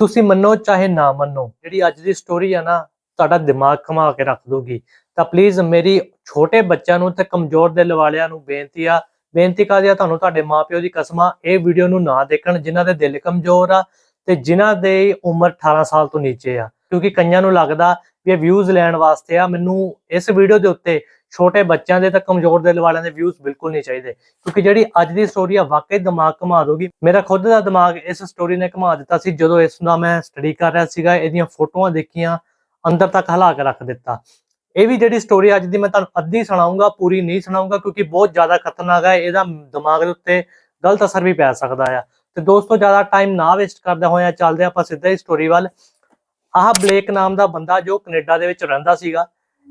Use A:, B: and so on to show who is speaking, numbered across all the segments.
A: ਤੁਸੀਂ ਮੰਨੋ ਚਾਹੇ ਨਾ ਮੰਨੋ, ਜਿਹੜੀ ਅੱਜ ਦੀ ਸਟੋਰੀ ਆ ਨਾ, ਤੁਹਾਡਾ ਦਿਮਾਗ ਘੁਮਾ ਕੇ ਰੱਖ ਦੋਗੀ ਤਾਂ ਪਲੀਜ਼ ਮੇਰੀ ਛੋਟੇ ਬੱਚਿਆਂ ਨੂੰ ਤੇ ਕਮਜ਼ੋਰ ਦਿਲ ਵਾਲਿਆਂ ਨੂੰ ਬੇਨਤੀ ਆ, ਬੇਨਤੀ ਕਰਦੇ ਆ ਤੁਹਾਨੂੰ ਤੁਹਾਡੇ ਮਾਪਿਓ ਦੀ ਕਸਮਾਂ ਇਹ ਵੀਡੀਓ ਨੂੰ ਨਾ ਦੇਖਣ, ਜਿਨ੍ਹਾਂ ਦੇ ਦਿਲ ਕਮਜ਼ੋਰ ਆ ਤੇ ਜਿਨ੍ਹਾਂ ਦੇ ਉਮਰ 18 ਸਾਲ ਤੋਂ ਨੀਚੇ ਆ। ਕਿਉਂਕਿ ਕਈਆਂ ਨੂੰ ਲੱਗਦਾ ਵੀ ਇਹ ਵਿਊਜ਼ ਲੈਣ ਵਾਸਤੇ ਆ, ਮੈਨੂੰ ਇਸ ਵੀਡੀਓ ਦੇ ਉੱਤੇ ਛੋਟੇ ਬੱਚਿਆਂ ਦੇ ਤਾਂ ਕਮਜ਼ੋਰ ਦਿਲ ਵਾਲਿਆਂ ਦੇ ਵਿਊਜ਼ ਬਿਲਕੁਲ ਨਹੀਂ ਚਾਹੀਦੇ। ਕਿਉਂਕਿ ਜਿਹੜੀ ਅੱਜ ਦੀ ਸਟੋਰੀ ਆ, ਵਾਕਈ ਦਿਮਾਗ ਘੁਮਾ ਦੂਗੀ ਮੇਰਾ ਖੁਦ ਦਾ ਦਿਮਾਗ ਇਸ ਸਟੋਰੀ ਨੇ ਘੁਮਾ ਦਿੱਤਾ ਸੀ, ਜਦੋਂ ਇਸ ਦਾ ਮੈਂ ਸਟੱਡੀ ਕਰ ਰਿਹਾ ਸੀਗਾ, ਇਹਦੀਆਂ ਫੋਟੋਆਂ ਦੇਖੀਆਂ, ਅੰਦਰ ਤੱਕ ਹਿਲਾ ਕੇ ਰੱਖ ਦਿੱਤਾ। ਇਹ ਵੀ ਜਿਹੜੀ ਸਟੋਰੀ ਅੱਜ ਦੀ ਮੈਂ ਤੁਹਾਨੂੰ ਅੱਧੀ ਸੁਣਾਉਂਗਾ, ਪੂਰੀ ਨਹੀਂ ਸੁਣਾਉਂਗਾ, ਕਿਉਂਕਿ ਬਹੁਤ ਜ਼ਿਆਦਾ ਖਤਰਨਾਕ ਹੈ ਇਹਦਾ ਦਿਮਾਗ ਦੇ ਉੱਤੇ ਗਲਤ ਅਸਰ ਵੀ ਪੈ ਸਕਦਾ ਆ। ਤੇ ਦੋਸਤੋ, ਜ਼ਿਆਦਾ ਟਾਈਮ ਨਾ ਵੇਸਟ ਕਰਦੇ ਹੋਇਆ ਚੱਲਦੇ ਆਪਾਂ ਸਿੱਧਾ ਹੀ ਸਟੋਰੀ ਵੱਲ। ਆਹ ਬਲੇਕ ਨਾਮ ਦਾ ਬੰਦਾ ਜੋ ਕੈਨੇਡਾ ਦੇ ਵਿੱਚ ਰਹਿੰਦਾ ਸੀਗਾ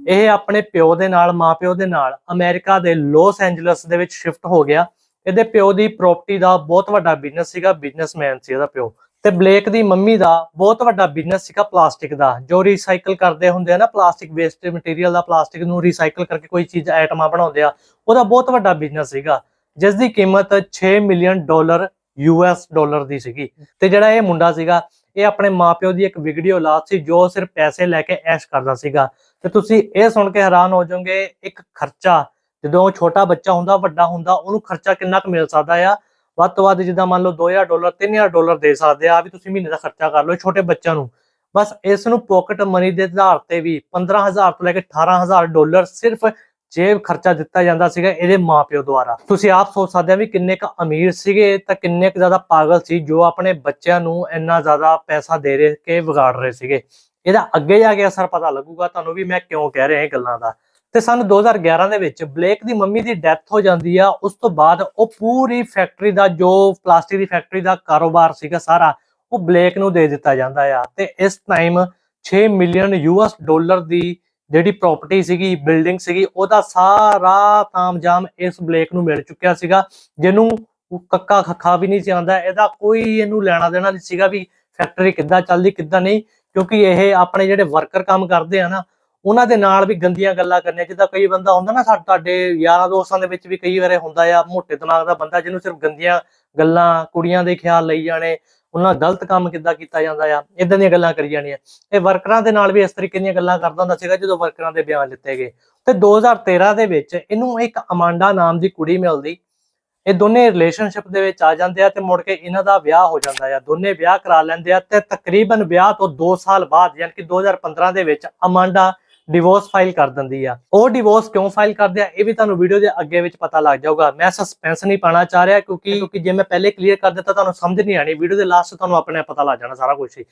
A: ਇਹ ਆਪਣੇ ਪਿਓ ਦੇ ਨਾਲ, ਮਾਪਿਓ ਦੇ ਨਾਲ ਅਮਰੀਕਾ ਦੇ ਲਾਸ ਐਂਜਲਸ ਦੇ ਵਿੱਚ ਸ਼ਿਫਟ ਹੋ ਗਿਆ। ਇਹਦੇ ਪਿਓ ਦੀ ਪ੍ਰਾਪਰਟੀ ਦਾ ਬਹੁਤ ਵੱਡਾ ਬਿਜ਼ਨਸ ਸੀਗਾ ਬਿਜ਼ਨਸਮੈਨ ਸੀ ਇਹਦਾ ਪਿਓ। ਤੇ ਬਲੇਕ ਦੀ ਮੰਮੀ ਦਾ ਬਹੁਤ ਵੱਡਾ ਬਿਜ਼ਨਸ ਸੀਗਾ ਪਲਾਸਟਿਕ ਦਾ, ਜੋ ਰੀਸਾਈਕਲ ਕਰਦੇ ਹੁੰਦੇ ਆ ਨਾ ਪਲਾਸਟਿਕ ਵੇਸਟ ਮਟੀਰੀਅਲ ਦਾ ਪਲਾਸਟਿਕ ਨੂੰ ਰੀਸਾਈਕਲ ਕਰਕੇ ਕੋਈ ਚੀਜ਼ ਆਈਟਮਾਂ ਬਣਾਉਂਦੇ ਆ, ਉਹਦਾ ਬਹੁਤ ਵੱਡਾ ਬਿਜ਼ਨਸ ਸੀਗਾ। ਜਿਸ ਦੀ ਕੀਮਤ 6 ਮਿਲੀਅਨ ਡਾਲਰ ਯੂਐਸ ਡਾਲਰ ਦੀ ਸੀਗੀ। ਤੇ ਜਿਹੜਾ ਇਹ ਮੁੰਡਾ ਸੀਗਾ, ਇਹ ਆਪਣੇ ਮਾਪਿਓ ਦੀ ਇੱਕ ਵਿਗੜੀ ਔਲਾਦ ਸੀ, ਜੋ ਸਿਰਫ ਪੈਸੇ ਲੈ ਕੇ ਐਸ਼ ਕਰਦਾ ਸੀਗਾ। ਤੇ ਤੁਸੀਂ ਇਹ ਸੁਣ ਕੇ ਹੈਰਾਨ ਹੋ ਜਾਓਗੇ, ਇੱਕ ਖਰਚਾ, ਜਦੋਂ ਛੋਟਾ ਬੱਚਾ ਹੁੰਦਾ, ਵੱਡਾ ਹੁੰਦਾ, ਉਹਨੂੰ ਖਰਚਾ ਕਿੰਨਾ ਕੁ ਮਿਲ ਸਕਦਾ ਆ? ਵੱਧ ਤੋਂ ਵੱਧ ਜਿੱਦਾਂ ਮੰਨ ਲਓ 2000 ਡਾਲਰ 3000 ਡਾਲਰ ਦੇ ਸਕਦੇ ਆ, ਵੀ ਤੁਸੀਂ ਮਹੀਨੇ ਦਾ ਖਰਚਾ ਕਰ ਲਓ ਛੋਟੇ ਬੱਚਿਆਂ ਨੂੰ। ਬਸ ਇਸ ਨੂੰ ਪਾਕਟ ਮਨੀ ਦੇ ਆਧਾਰ ਤੇ ਵੀ 15000 ਤੋਂ ਲੈ ਕੇ 18000 ਡਾਲਰ ਸਿਰਫ ਜੇਬ ਖਰਚਾ ਦਿੱਤਾ ਜਾਂਦਾ ਸੀਗਾ ਇਹਦੇ ਮਾਪਿਓ ਦੁਆਰਾ। ਤੁਸੀਂ ਆਪ ਸੋਚ ਸਕਦੇ ਆ ਵੀ ਕਿੰਨੇ ਕ ਅਮੀਰ ਸੀਗੇ, ਤਾਂ ਕਿੰਨੇ ਕ ਜ਼ਿਆਦਾ ਪਾਗਲ ਸੀ ਜੋ ਆਪਣੇ ਬੱਚਿਆਂ ਨੂੰ ਇੰਨਾ ਜ਼ਿਆਦਾ ਪੈਸਾ ਦੇ ਰਹੇ ਕੇ ਵਿਗਾੜ ਰਹੇ ਸੀਗੇ। ਇਹਦਾ ਅੱਗੇ ਜਾ ਕੇ ਅਸਰ ਪਤਾ ਲੱਗੂਗਾ ਤੁਹਾਨੂੰ ਵੀ ਮੈਂ ਕਿਉਂ ਕਹਿ ਰਿਹਾ ਇਹ ਗੱਲਾਂ ਦਾ। ਤੇ ਸਨ 2011 ਦੇ ਵਿੱਚ ਬਲੇਕ ਦੀ ਮੰਮੀ ਦੀ ਡੈਥ ਹੋ ਜਾਂਦੀ ਆ, ਉਸ ਤੋਂ ਬਾਅਦ ਉਹ ਪੂਰੀ ਫੈਕਟਰੀ ਦਾ ਜੋ ਪਲਾਸਟਿਕ ਦੀ ਫੈਕਟਰੀ ਦਾ ਕਾਰੋਬਾਰ ਸੀਗਾ ਸਾਰਾ, ਉਹ ਬਲੇਕ ਨੂੰ ਦੇ ਦਿੱਤਾ ਜਾਂਦਾ ਆ। ਤੇ ਇਸ ਟਾਈਮ 6 ਮਿਲੀਅਨ ਯੂਐਸ ਡਾਲਰ ਦੀ ਜਿਹੜੀ ਪ੍ਰਾਪਰਟੀ ਸੀਗੀ, ਬਿਲਡਿੰਗ ਸੀਗੀ, ਉਹਦਾ ਸਾਰਾ ਤਾਮਜਾਮ ਇਸ ਬਲੇਕ ਨੂੰ ਮਿਲ ਚੁੱਕਿਆ ਸੀਗਾ, ਜਿਹਨੂੰ ਕੱਕਾ ਖੱਖਾ ਵੀ ਨਹੀਂ ਸੀ ਆਉਂਦਾ, ਇਹਦਾ ਕੋਈ ਇਹਨੂੰ ਲੈਣਾ ਦੇਣਾ ਨਹੀਂ ਸੀਗਾ ਵੀ ਫੈਕਟਰੀ ਕਿੱਦਾਂ ਚੱਲਦੀ, ਕਿੱਦਾਂ ਨਹੀਂ। ਕਿਉਂਕਿ ਇਹ ਆਪਣੇ ਜਿਹੜੇ ਵਰਕਰ ਕੰਮ ਕਰਦੇ ਆ ਨਾ, ਉਹਨਾਂ ਦੇ ਨਾਲ ਵੀ ਗੰਦੀਆਂ ਗੱਲਾਂ ਕਰਨੀਆਂ, ਜਿੱਦਾਂ ਕਈ ਬੰਦਾ ਹੁੰਦਾ ਨਾ ਸਾਡੇ ਯਾਰਾਂ ਦੋਸਤਾਂ ਦੇ ਵਿੱਚ ਵੀ ਕਈ ਵਾਰੇ ਹੁੰਦਾ ਆ, ਮੋਟੇ ਦਿਮਾਗ ਦਾ ਬੰਦਾ ਜਿਹਨੂੰ ਸਿਰਫ ਗੰਦੀਆਂ ਗੱਲਾਂ, ਕੁੜੀਆਂ ਦੇ ਖਿਆਲ ਲਈ ਜਾਣੇ, ਉਹਨਾਂ ਨਾਲ ਗਲਤ ਕੰਮ ਕਿੱਦਾਂ ਕੀਤਾ ਜਾਂਦਾ ਆ ਇਦਾਂ ਦੀਆਂ ਗੱਲਾਂ ਕਰੀ ਜਾਣੀਆਂ। ਇਹ ਵਰਕਰਾਂ ਦੇ ਨਾਲ ਵੀ ਇਸ ਤਰੀਕੇ ਦੀਆਂ ਗੱਲਾਂ ਕਰਦਾ ਹੁੰਦਾ ਸੀਗਾ ਜਦੋਂ ਵਰਕਰਾਂ ਦੇ ਬਿਆਨ ਲਿੱਤੇ ਗਏ। ਤੇ 2013 ਦੇ ਵਿੱਚ ਇਹਨੂੰ ਇੱਕ ਅਮਾਂਡਾ ਨਾਮ ਦੀ ਕੁੜੀ ਮਿਲਦੀ ਇਹ ਦੋਨੇ ਰਿਲੇਸ਼ਨਸ਼ਿਪ ਦੇ ਵਿੱਚ ਆ ਜਾਂਦੇ ਆ ਤੇ ਮੁੜ ਕੇ ਇਹਨਾਂ ਦਾ ਵਿਆਹ ਹੋ ਜਾਂਦਾ ਆ। ਦੋਨੇ ਵਿਆਹ ਕਰਾ ਲੈਂਦੇ ਆ ਤੇ ਤਕਰੀਬਨ ਵਿਆਹ ਤੋਂ 2 ਸਾਲ ਬਾਅਦ ਯਾਨੀ ਕਿ 2015 ਦੇ ਵਿੱਚ ਅਮਾਂਡਾ ਡਿਵੋਰਸ ਫਾਈਲ ਕਰ ਦਿੰਦੀ ਆ। ਉਹ ਡਿਵੋਰਸ ਕਿਉਂ ਫਾਈਲ ਕਰਦੇ ਆ? ਇਹ ਵੀ ਤੁਹਾਨੂੰ ਵੀਡੀਓ ਦੇ ਅੱਗੇ ਵਿੱਚ ਪਤਾ ਲੱਗ ਜਾਊਗਾ। ਮੈਂ ਸਸਪੈਂਸ ਨਹੀਂ ਪਾਣਾ ਚਾਹ ਰਿਹਾ ਕਿਉਂਕਿ ਕਿਉਂਕਿ ਜੇ ਮੈਂ ਪਹਿਲੇ ਕਲੀਅਰ ਕਰ ਦਿੱਤਾ ਤੁਹਾਨੂੰ ਸਮਝ ਨਹੀਂ ਆਣੀ ਵੀਡੀਓ ਦੇ ਲਾਸਟ ਤੁਹਾਨੂੰ ਆਪਣੇ ਪਤਾ ਲੱਗ ਜਾਣਾ ਸਾਰਾ ਕੁਝ ਹੀ।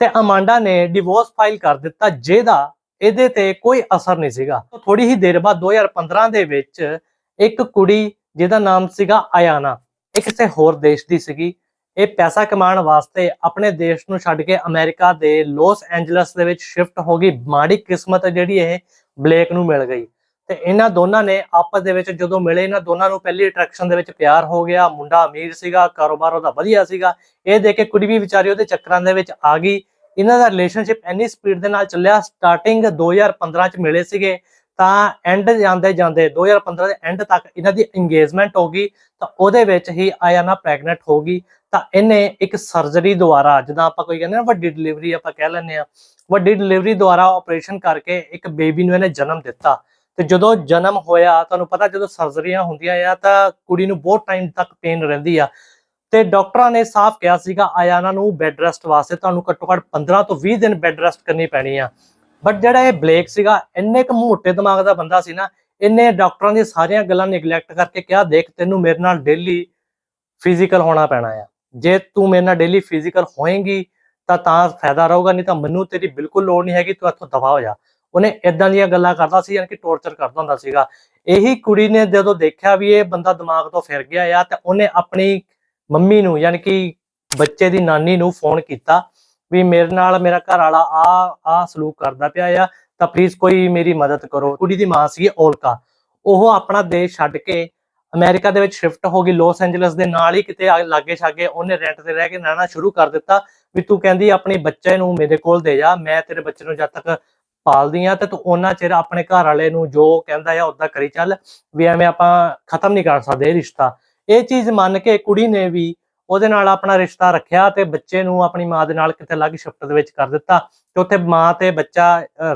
A: ਤੇ ਅਮਾਂਡਾ ਨੇ ਡਿਵੋਰਸ ਫਾਈਲ ਕਰ ਦਿੱਤਾ ਜਿਹਦਾ ਇਹਦੇ ਤੇ ਕੋਈ ਅਸਰ ਨਹੀਂ ਸੀਗਾ। ਥੋੜੀ ਹੀ ਦੇਰ ਬਾਅਦ 2015 ਦੇ ਵਿੱਚ ਇੱਕ ਕੁੜੀ ਜਿਹਦਾ ਨਾਮ ਸੀਗਾ ਆਯਾਨਾ ਇਹ ਕਿਸੇ ਹੋਰ ਦੇਸ਼ ਦੀ ਸੀਗੀ। ਇਹ ਪੈਸਾ ਕਮਾਉਣ ਵਾਸਤੇ ਆਪਣੇ ਦੇਸ਼ ਨੂੰ ਛੱਡ ਕੇ ਅਮਰੀਕਾ ਦੇ ਲਾਸ ਐਂਜਲਸ ਦੇ ਵਿੱਚ ਸ਼ਿਫਟ ਹੋ ਗਈ। ਮਾੜੀ ਕਿਸਮਤ ਜਿਹੜੀ ਇਹ ਬਲੇਕ ਨੂੰ ਮਿਲ ਗਈ। ਤੇ ਇਹਨਾਂ ਦੋਨਾਂ ਨੇ ਆਪਸ ਦੇ ਵਿੱਚ ਜਦੋਂ ਮਿਲੇ, ਇਹਨਾਂ ਦੋਨਾਂ ਨੂੰ ਪਹਿਲੀ ਅਟਰੈਕਸ਼ਨ ਦੇ ਵਿੱਚ ਪਿਆਰ ਹੋ ਗਿਆ। ਮੁੰਡਾ ਅਮੀਰ ਸੀਗਾ, ਕਾਰੋਬਾਰ ਉਹਦਾ ਵਧੀਆ ਸੀਗਾ। ਇਹ ਦੇਖ ਕੇ ਕੁੜੀ ਵੀ ਵਿਚਾਰੀ ਉਹਦੇ ਚੱਕਰਾਂ ਦੇ ਵਿੱਚ ਆ ਗਈ। ਇਹਨਾਂ ਦਾ ਰਿਲੇਸ਼ਨਸ਼ਿਪ ਇੰਨੀ ਸਪੀਡ ਦੇ ਨਾਲ ਚੱਲਿਆ। ਸਟਾਰਟਿੰਗ 2015 ਚ ਮਿਲੇ ਸੀਗੇ। ਤਾਂ ਐਂਡ ਜਾਂਦੇ ਜਾਂਦੇ 2015 ਦੇ ਐਂਡ ਤੱਕ ਇਹਨਾਂ ਦੀ ਇੰਗੇਜਮੈਂਟ ਹੋ ਗਈ, ਤਾਂ ਉਹਦੇ ਵਿੱਚ ਹੀ ਆਇਆਨਾ ਪ੍ਰੈਗਨੈਂਟ ਹੋ ਗਈ। ਤਾਂ ਇਹਨੇ ਇੱਕ ਸਰਜਰੀ ਦੁਆਰਾ, ਜਿੱਦਾਂ ਆਪਾਂ ਕੋਈ ਕਹਿੰਦੇ ਨਾ ਵੱਡੀ ਡਿਲੀਵਰੀ ਆਪਾਂ ਕਹਿ ਲੈਂਦੇ ਆ ਵੱਡੀ ਡਿਲੀਵਰੀ ਦੁਆਰਾ ਆਪਰੇਸ਼ਨ ਕਰਕੇ ਇੱਕ ਬੇਬੀ ਨੂੰ ਇਹਨੇ ਜਨਮ ਦਿੱਤਾ। ਤੇ ਜਦੋਂ ਜਨਮ ਹੋਇਆ, ਤੁਹਾਨੂੰ ਪਤਾ ਜਦੋਂ ਸਰਜਰੀਆਂ ਹੁੰਦੀਆਂ ਆ, ਤਾਂ ਕੁੜੀ ਨੂੰ ਬਹੁਤ ਟਾਈਮ ਤੱਕ ਪੇਨ ਰਹਿੰਦੀ ਆ। ਤੇ ਡਾਕਟਰਾਂ ਨੇ ਸਾਫ਼ ਕਿਹਾ ਸੀਗਾ, ਆਇਆਨਾ ਨੂੰ ਬੈੱਡ ਰੈਸਟ ਵਾਸਤੇ ਤੁਹਾਨੂੰ ਘੱਟੋ ਘੱਟ 15 ਤੋਂ 20 ਦਿਨ ਬੈੱਡ ਰੈਸਟ ਕਰਨੀ ਪੈਣੀ ਆ। ਬਟ ਜਿਹੜਾ ਇਹ ਬਲੇਕ ਸੀਗਾ, ਇੰਨੇ ਕੁ ਮੋਟੇ ਦਿਮਾਗ ਦਾ ਬੰਦਾ ਸੀ ਨਾ ਇਹਨੇ ਡਾਕਟਰਾਂ ਦੀਆਂ ਸਾਰੀਆਂ ਗੱਲਾਂ ਨੈਗਲੈਕਟ ਕਰਕੇ ਕਿਹਾ, ਦੇਖ, ਤੈਨੂੰ ਮੇਰੇ ਨਾਲ ਡੇਲੀ ਫਿਜ਼ੀਕਲ ਹੋਣਾ ਪੈਣਾ ਆ। ਜੇ ਤੂੰ ਮੇਰੇ ਨਾਲ ਡੇਲੀ ਫਿਜ਼ੀਕਲ ਹੋਏਂਗੀ, ਤਾਂ ਤਾਂ ਫਾਇਦਾ ਰਹੂਗਾ, ਨਹੀਂ ਤਾਂ ਮੈਨੂੰ ਤੇਰੀ ਬਿਲਕੁਲ ਲੋੜ ਨਹੀਂ ਹੈਗੀ, ਤੂੰ ਇੱਥੋਂ ਦਫਾ ਹੋ ਜਾ। ਉਹਨੇ ਇਦਾਂ ਦੀਆਂ ਗੱਲਾਂ ਕਰਦਾ ਸੀ, ਯਾਨੀ ਕਿ ਟੌਰਚਰ ਕਰਦਾ ਹੁੰਦਾ ਸੀਗਾ। ਇਹੀ ਕੁੜੀ ਨੇ ਜਦੋਂ ਦੇਖਿਆ ਵੀ ਇਹ ਬੰਦਾ ਦਿਮਾਗ ਤੋਂ ਫਿਰ ਗਿਆ ਆ, ਤੇ ਉਹਨੇ ਆਪਣੀ ਮੰਮੀ ਨੂੰ, ਯਾਨੀ ਕਿ ਬੱਚੇ ਦੀ ਨਾਨੀ ਨੂੰ ਫੋਨ ਕੀਤਾ ਵੀ ਮੇਰੇ ਨਾਲ ਮੇਰਾ ਘਰ ਵਾਲਾ ਆ ਆ ਸਲੂਕ ਕਰਦਾ ਪਿਆ ਆ, ਤਾਂ ਪਲੀਜ਼ ਕੋਈ ਮੇਰੀ ਮਦਦ ਕਰੋ। ਕੁੜੀ ਦੀ ਮਾਂ ਸੀ ਔਲਕਾ। ਉਹ ਆਪਣਾ ਦੇਸ਼ ਛੱਡ ਕੇ ਅਮਰੀਕਾ ਦੇ ਵਿੱਚ ਸ਼ਿਫਟ ਹੋ ਗਈ ਲਾਸ ਐਂਜਲਸ ਦੇ ਨਾਲ ਹੀ ਕਿਤੇ ਲਾਗੇ ਛਾਗੇ ਉਹਨੇ ਰੈਂਟ ਤੇ ਰਹਿ ਕੇ ਰਹਿਣਾ ਸ਼ੁਰੂ ਕਰ ਦਿੱਤਾ ਵੀ ਤੂੰ ਕਹਿੰਦੀ ਆਪਣੇ ਬੱਚੇ ਨੂੰ ਮੇਰੇ ਕੋਲ ਦੇ ਜਾ, ਮੈਂ ਤੇਰੇ ਬੱਚੇ ਨੂੰ ਜਦ ਤੱਕ ਪਾਲਦੀ ਆ ਤੇ ਤੂੰ ਉਹਨਾਂ ਚਿਰ ਆਪਣੇ ਘਰ ਵਾਲੇ ਨੂੰ ਜੋ ਕਹਿੰਦਾ ਆ ਉਦਾਂ ਕਰੀ ਚੱਲ, ਵੀ ਐਵੇਂ ਆਪਾਂ ਖਤਮ ਨਹੀਂ ਕਰ ਸਕਦੇ ਇਹ ਰਿਸ਼ਤਾ। ਇਹ ਚੀਜ਼ ਮੰਨ ਕੇ ਕੁੜੀ ਨੇ ਵੀ ਉਹਦੇ ਨਾਲ ਆਪਣਾ ਰਿਸ਼ਤਾ ਰੱਖਿਆ ਤੇ ਬੱਚੇ ਨੂੰ ਆਪਣੀ ਮਾਂ ਦੇ ਨਾਲ ਕਿਤੇ ਅਲੱਗ ਸ਼ਿਫਟ ਦੇ ਵਿੱਚ ਕਰ ਦਿੱਤਾ ਤੇ ਉੱਥੇ ਮਾਂ ਤੇ ਬੱਚਾ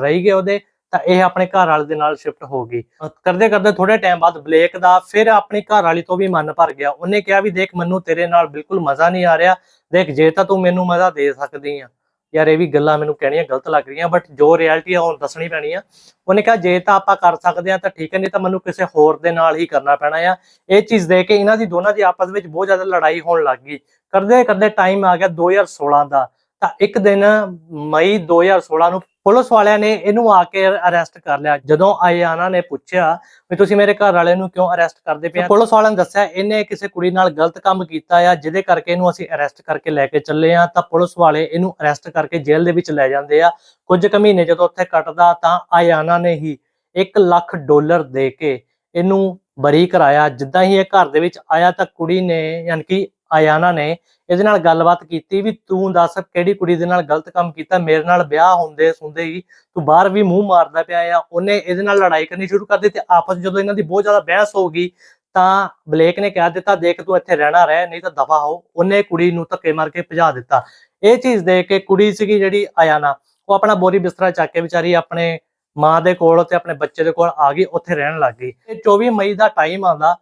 A: ਰਹੀ ਗਏ ਉਹਦੇ, ਤਾਂ ਇਹ ਆਪਣੇ ਘਰ ਵਾਲੇ ਦੇ ਨਾਲ ਸ਼ਿਫਟ ਹੋ ਗਈ। ਕਰਦੇ ਕਰਦੇ ਥੋੜੇ ਟਾਈਮ ਬਾਅਦ ਬਲੇਕ ਦਾ ਫਿਰ ਆਪਣੀ ਘਰ ਵਾਲੀ ਤੋਂ ਵੀ ਮਨ ਭਰ ਗਿਆ। ਉਹਨੇ ਕਿਹਾ ਵੀ ਦੇਖ, ਮੈਨੂੰ ਤੇਰੇ ਨਾਲ ਬਿਲਕੁਲ ਮਜ਼ਾ ਨਹੀਂ ਆ ਰਿਹਾ। ਦੇਖ, ਜੇ ਤਾਂ ਤੂੰ ਮੈਨੂੰ ਮਜ਼ਾ ਦੇ ਸਕਦੀ ਆ। ਯਾਰ ਇਹ ਵੀ ਗੱਲਾਂ ਮੈਨੂੰ ਕਹਿਣੀਆਂ ਗਲਤ ਲੱਗ ਰਹੀਆਂ ਬਟ ਜੋ ਰਿਐਲਿਟੀ ਆ ਉਹ ਦੱਸਣੀ ਪੈਣੀ ਆ। ਉਹਨੇ ਕਿਹਾ, ਜੇ ਤਾਂ ਆਪਾਂ ਕਰ ਸਕਦੇ ਆ ਤਾਂ ਠੀਕ ਹੈ ਨਹੀਂ ਤਾਂ ਮੈਨੂੰ ਕਿਸੇ ਹੋਰ ਦੇ ਨਾਲ ਹੀ ਕਰਨਾ ਪੈਣਾ ਆ। ਇਹ ਚੀਜ਼ ਦੇ ਕੇ ਇਹਨਾਂ ਦੀ ਦੋਨਾਂ ਦੀ ਆਪਸ ਵਿੱਚ ਬਹੁਤ ਜ਼ਿਆਦਾ ਲੜਾਈ ਹੋਣ ਲੱਗ ਗਈ। ਕਰਦੇ ਕਰਦੇ ਟਾਈਮ ਆ ਗਿਆ 2016 ਦਾ। ਤਾਂ ਇੱਕ ਦਿਨ ਮਈ 2016 ਨੂੰ ਪੁਲਿਸ ਵਾਲਿਆਂ ਨੇ ਇਹਨੂੰ ਆ ਕੇ ਅਰੈਸਟ ਕਰ ਲਿਆ। ਜਦੋਂ ਆਇਆਨਾ ਨੇ ਪੁੱਛਿਆ ਵੀ ਤੁਸੀਂ ਮੇਰੇ ਘਰ ਵਾਲੇ ਨੂੰ ਕਿਉਂ ਅਰੈਸਟ ਕਰਦੇ ਪਏ ਪੁਲਿਸ ਵਾਲਿਆਂ ਨੇ ਦੱਸਿਆ ਇਹਨੇ ਕਿਸੇ ਕੁੜੀ ਨਾਲ ਗਲਤ ਕੰਮ ਕੀਤਾ ਆ, ਜਿਹਦੇ ਕਰਕੇ ਇਹਨੂੰ ਅਸੀਂ ਅਰੈਸਟ ਕਰਕੇ ਲੈ ਕੇ ਚੱਲੇ ਆ, ਤਾਂ ਪੁਲਿਸ ਵਾਲੇ ਇਹਨੂੰ ਅਰੈਸਟ ਕਰਕੇ ਜੇਲ੍ਹ ਦੇ ਵਿੱਚ ਲੈ ਜਾਂਦੇ ਆ। ਕੁਝ ਕੁ ਮਹੀਨੇ ਜਦੋਂ ਉੱਥੇ ਕੱਟਦਾ ਤਾਂ ਆਇਆਨਾ ਨੇ ਹੀ 1 ਲੱਖ ਡਾਲਰ ਦੇ ਕੇ ਇਹਨੂੰ ਬਰੀ ਕਰਾਇਆ। ਜਿੱਦਾਂ ਹੀ ਇਹ ਘਰ ਦੇ ਵਿੱਚ ਆਇਆ ਤਾਂ ਕੁੜੀ ਨੇ, ਯਾਨੀ ਕਿ ਆਇਆਨਾ ਨੇ, ਇਹਦੇ ਨਾਲ ਗੱਲਬਾਤ ਕੀਤੀ ਵੀ ਤੂੰ ਦੱਸ ਕਿਹੜੀ ਕੁੜੀ ਦੇ ਨਾਲ ਗਲਤ ਕੰਮ ਕੀਤਾ, ਮੇਰੇ ਨਾਲ ਵਿਆਹ ਹੁੰਦੇ ਸੁੰਦੇ ਹੀ ਤੂੰ ਬਾਹਰ ਵੀ ਮੂੰਹ ਮਾਰਦਾ ਪਿਆ ਆ, ਉਹਨੇ ਇਹਦੇ ਨਾਲ ਲੜਾਈ ਕਰਨੀ ਸ਼ੁਰੂ ਕਰ ਦਿੱਤੀ, ਆਪਸ ਜਦੋਂ ਇਹਨਾਂ ਦੀ ਬਹੁਤ ਜ਼ਿਆਦਾ ਬਹਿਸ ਹੋ ਗਈ ਤਾਂ ਬਲੇਕ ਨੇ ਕਹਿ ਦਿੱਤਾ, ਦੇਖ ਤੂੰ ਇੱਥੇ ਰਹਿਣਾ ਰਹਿ, ਨਹੀਂ ਤਾਂ ਦਫਾ ਹੋ, ਉਹਨੇ ਕੁੜੀ ਨੂੰ ਧੱਕੇ ਮਾਰ ਕੇ ਭਜਾ ਦਿੱਤਾ। ਇਹ ਚੀਜ਼ ਦੇਖ ਕੇ ਕੁੜੀ ਸੀਗੀ ਜਿਹੜੀ ਆਇਆਨਾ ਉਹ ਆਪਣਾ ਬੋਰੀ ਬਿਸਤਰਾ ਚੱਕ ਕੇ ਵਿਚਾਰੀ ਆਪਣੇ ਮਾਂ ਦੇ ਕੋਲ ਤੇ ਆਪਣੇ ਬੱਚੇ ਦੇ ਕੋਲ ਆ ਗਈ, ਉੱਥੇ ਰਹਿਣ ਲੱਗ ਗਈ। ਇਹ 24 ਮਈ ਦਾ ਟਾਈਮ ਆਉਂਦਾ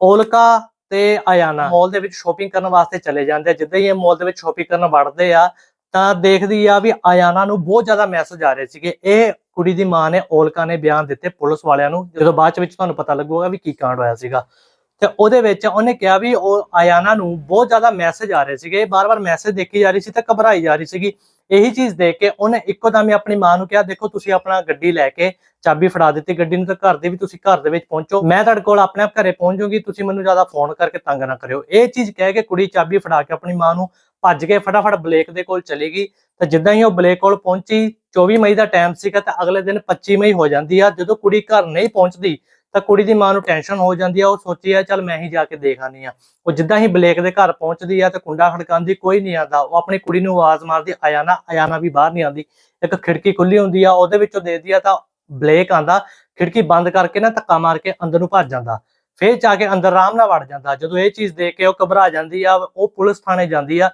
A: ਓਲਕਾ ਤੇ ਆਇਆਨਾ ਮਾਲ ਦੇ ਵਿੱਚ ਸ਼ਾਪਿੰਗ ਕਰਨ ਵਾਸਤੇ ਚਲੇ ਜਾਂਦੇ ਆ। ਜਿੱਦਾਂ ਹੀ ਇਹ ਮਾਲ ਦੇ ਵਿੱਚ ਸ਼ਾਪਿੰਗ ਕਰਨ ਵੜਦੇ ਆ, ਤਾਂ ਦੇਖਦੀ ਆ ਵੀ ਆਇਆਨਾ ਨੂੰ ਬਹੁਤ ਜ਼ਿਆਦਾ ਮੈਸੇਜ ਆ ਰਹੇ ਸੀਗੇ। ਇਹ ਕੁੜੀ ਦੀ ਮਾਂ ਨੇ ਓਲਕਾ ਨੇ ਬਿਆਨ ਦਿੱਤੇ ਪੁਲਿਸ ਵਾਲਿਆਂ ਨੂੰ। ਜਦੋਂ ਬਾਅਦ ਚ ਵਿੱਚ ਤੁਹਾਨੂੰ ਪਤਾ ਲੱਗੂਗਾ ਵੀ ਕੀ ਕਾਂਡ ਹੋਇਆ ਸੀਗਾ। ਤੇ ਉਹਦੇ ਵਿੱਚ ਉਹਨੇ ਕਿਹਾ ਵੀ ਉਹ ਆਇਆਨਾ ਨੂੰ ਬਹੁਤ ਜ਼ਿਆਦਾ ਮੈਸੇਜ ਆ ਰਹੇ ਸੀਗੇ। ਬਾਰ-ਬਾਰ ਮੈਸੇਜ ਦੇਖੀ ਜਾ ਰਹੀ ਸੀ ਤਾਂ ਘਬਰਾਈ ਜਾ ਰਹੀ ਸੀਗੀ। ਇਹੀ ਚੀਜ਼ ਦੇਖ ਕੇ ਉਹਨੇ ਇੱਕੋ ਦਮ ਹੀ ਆਪਣੀ ਮਾਂ ਨੂੰ ਕਿਹਾ, ਦੇਖੋ, ਤੁਸੀਂ ਆਪਣਾ ਗੱਡੀ ਲੈ ਕੇ ਚਾਬੀ ਫੜਾ ਦਿੱਤੀ, ਗੱਡੀ ਨੂੰ ਤਾਂ ਘਰ ਦੇ ਵੀ ਤੁਸੀਂ ਘਰ ਦੇ ਵਿੱਚ ਪਹੁੰਚੋ। ਮੈਂ ਤੁਹਾਡੇ ਕੋਲ ਆਪਣੇ ਆਪ ਘਰੇ ਪਹੁੰਚ ਜਾਊਂਗੀ, ਤੁਸੀਂ ਮੈਨੂੰ ਜ਼ਿਆਦਾ ਫੋਨ ਕਰਕੇ ਤੰਗ ਨਾ ਕਰਿਓ। ਇਹ ਚੀਜ਼ ਕਹਿ ਕੇ ਕੁੜੀ ਚਾਬੀ ਫੜਾ ਕੇ ਆਪਣੀ ਮਾਂ ਨੂੰ ਭੱਜ ਕੇ ਫਟਾਫਟ ਬਲੇਕ ਦੇ ਕੋਲ ਚਲੀ ਗਈ। ਤਾਂ ਜਿੱਦਾਂ ਹੀ ਉਹ ਬਲੇਕ ਕੋਲ ਪਹੁੰਚੀ 24 ਮਈ ਦਾ ਟਾਈਮ ਸੀਗਾ ਤਾਂ ਅਗਲੇ ਦਿਨ 25 ਮਈ ਹੋ ਜਾਂਦੀ ਆ। ਜਦੋਂ ਕੁੜੀ ਘਰ ਨਹੀਂ ਪਹੁੰਚਦੀ, ਤਾਂ ਕੁੜੀ ਦੀ ਮਾਂ ਨੂੰ ਟੈਨਸ਼ਨ ਹੋ ਜਾਂਦੀ ਆ। ਉਹ ਸੋਚੀ ਆ, ਚੱਲ ਮੈਂ ਹੀ ਜਾ ਕੇ ਦੇਖ ਆਨੀ ਆ। ਉਹ ਜਿੱਦਾਂ ਹੀ ਬਲੇਕ ਦੇ ਘਰ ਪਹੁੰਚਦੀ ਆ ਤਾਂ ਕੁੰਡਾ ਖੜਕਾਉਂਦੀ, ਕੋਈ ਨਹੀਂ ਆਉਂਦਾ। ਉਹ ਆਪਣੀ ਕੁੜੀ ਨੂੰ ਆਵਾਜ਼ ਮਾਰਦੀ ਆਇਆਨਾ ਆਇਆਨਾ ਵੀ ਬਾਹਰ ਨਹੀਂ ਆਉਂਦੀ। ਇੱਕ ਖਿੜਕੀ ਖੁੱਲੀ ਹੁੰਦੀ ਆ, ਉਹਦੇ ਵਿੱਚੋਂ ਦੇਖਦੀ ਆ ਤਾਂ ਬਲੇਕ ਆਂਦਾ, ਖਿੜਕੀ ਬੰਦ ਕਰਕੇ ਨਾ ਧੱਕਾ ਮਾਰ ਕੇ ਅੰਦਰ ਨੂੰ ਭੱਜ ਜਾਂਦਾ। ਫੇਰ ਜਾ ਕੇ ਅੰਦਰ ਆਰਾਮ ਨਾਲ ਵੜ ਜਾਂਦਾ। ਜਦੋਂ ਇਹ ਚੀਜ਼ ਦੇਖ ਕੇ ਉਹ ਘਬਰਾ ਜਾਂਦੀ ਆ, ਉਹ ਪੁਲਿਸ ਥਾਣੇ ਜਾਂਦੀ ਆ,